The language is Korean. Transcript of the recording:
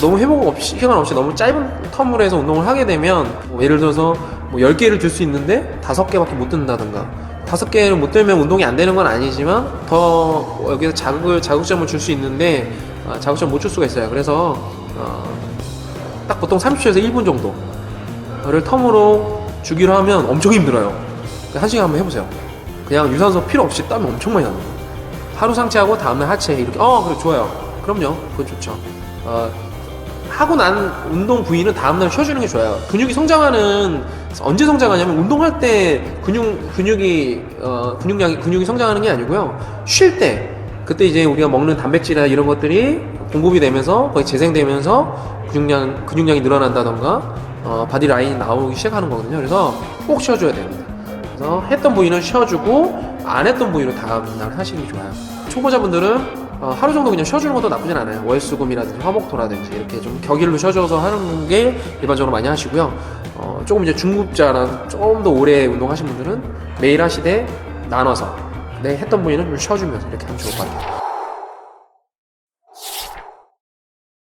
너무 회복 없이 시간 없이 너무 짧은 텀으로 해서 운동을 하게 되면 뭐 예를 들어서 뭐 10개를 들 수 있는데 5개밖에 못 든다든가 다섯 개를 못 들면 운동이 안 되는 건 아니지만 더 여기서 자극을 자극점을 줄 수 있는데 아, 자극점 못 줄 수가 있어요. 그래서 어, 딱 보통 30초에서 1분 정도를 텀으로 주기로 하면 엄청 힘들어요. 한 시간 한번 해보세요. 그냥 유산소 필요 없이 땀이 엄청 많이 납니다. 하루 상체하고 다음날 하체 이렇게 어 그래 좋아요. 그럼요. 그거 좋죠. 어, 하고 난 운동 부위는 다음날 쉬어주는 게 좋아요. 근육이 성장하는 언제 성장하냐면 운동할 때 근육 근육이 어, 근육량이 근육이 성장하는 게 아니고요. 쉴 때 그때 이제 우리가 먹는 단백질이나 이런 것들이 공급이 되면서 거의 재생되면서 근육량 근육량이 늘어난다던가 어, 바디 라인이 나오기 시작하는 거거든요. 그래서 꼭 쉬어줘야 됩니다. 그래서 했던 부위는 쉬어주고 안 했던 부위로 다음날 하시는 게 좋아요. 초보자분들은 어, 하루 정도 그냥 쉬어주는 것도 나쁘진 않아요. 월수금이라든지 화목토라든지 이렇게 좀 격일로 쉬어줘서 하는 게 일반적으로 많이 하시고요. 어, 조금 이제 중급자나 조금 더 오래 운동하신 분들은 매일 하시되 나눠서 내 했던 부위는 좀 쉬어주면서 이렇게 하면 좋을 것 같아요.